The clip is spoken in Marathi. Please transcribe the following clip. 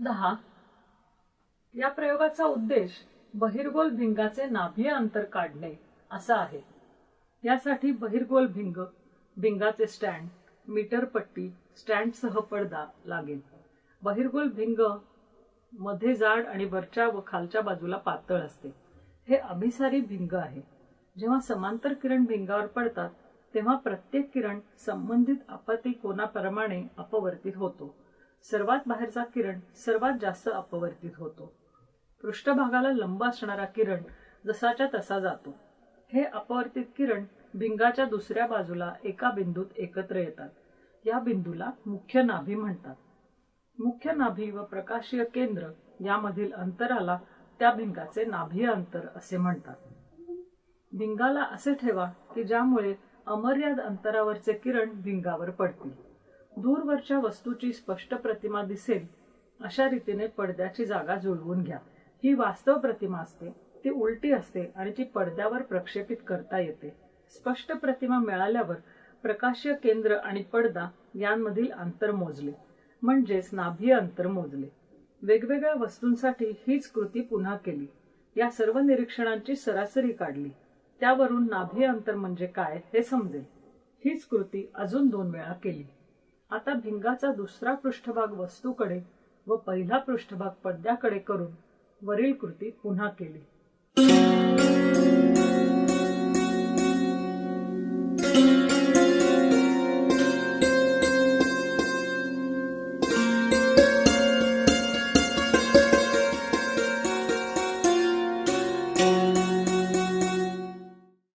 दहा. या प्रयोगाचा उद्देश बहिर्गोल भिंगाचे नाभीय अंतर काढणे असा आहे. यासाठी बहिर्गोल भिंग भिंगाचे स्टँड मीटर पट्टी स्टँडसह पडदा लागेल. बहिर्गोल भिंगमध्ये जाड आणि वरच्या व खालच्या बाजूला पातळ असते. हे अभिसारी भिंग आहे. जेव्हा समांतर किरण भिंगावर पडतात तेव्हा प्रत्येक किरण संबंधित आपत्ती कोनाप्रमाणे अपवर्तित होतो. सर्वात बाहेरचा किरण सर्वात जास्त अपवर्तित होतो. पृष्ठभागाला लंब असणारा किरण जसाच्या तसा जातो. हे अपवर्तित किरण भिंगाच्या दुसऱ्या बाजूला एका बिंदूत एकत्र येतात. या बिंदूला मुख्य नाभी म्हणतात. मुख्य नाभी व प्रकाशीय केंद्र यामधील अंतराला त्या भिंगाचे नाभीय अंतर असे म्हणतात. भिंगाला असे ठेवा की ज्यामुळे अमर्याद अंतरावरचे किरण भिंगावर पडतील. दूरवरच्या वस्तूची स्पष्ट प्रतिमा दिसेल. अशा रीतीने पडद्याची जागा जुळवून घ्या. ही वास्तव प्रतिमा असते ती उलटी असते आणि ती पडद्यावर प्रक्षेपित करता येते. स्पष्ट प्रतिमा मिळाल्यावर प्रकाशीय केंद्र आणि पडदा यांमधील अंतर मोजले म्हणजेच नाभीय अंतर मोजले. वेगवेगळ्या वस्तूंसाठी हीच कृती पुन्हा केली. या सर्व निरीक्षणांची सरासरी काढली. त्यावरून नाभीय अंतर म्हणजे काय हे समजेल. हीच कृती अजून दोन वेळा केली. आता भिंगाचा दुसरा पृष्ठभाग वस्तूकडे व पहिला पृष्ठभाग पडद्याकडे करून वरील कृती पुन्हा केली.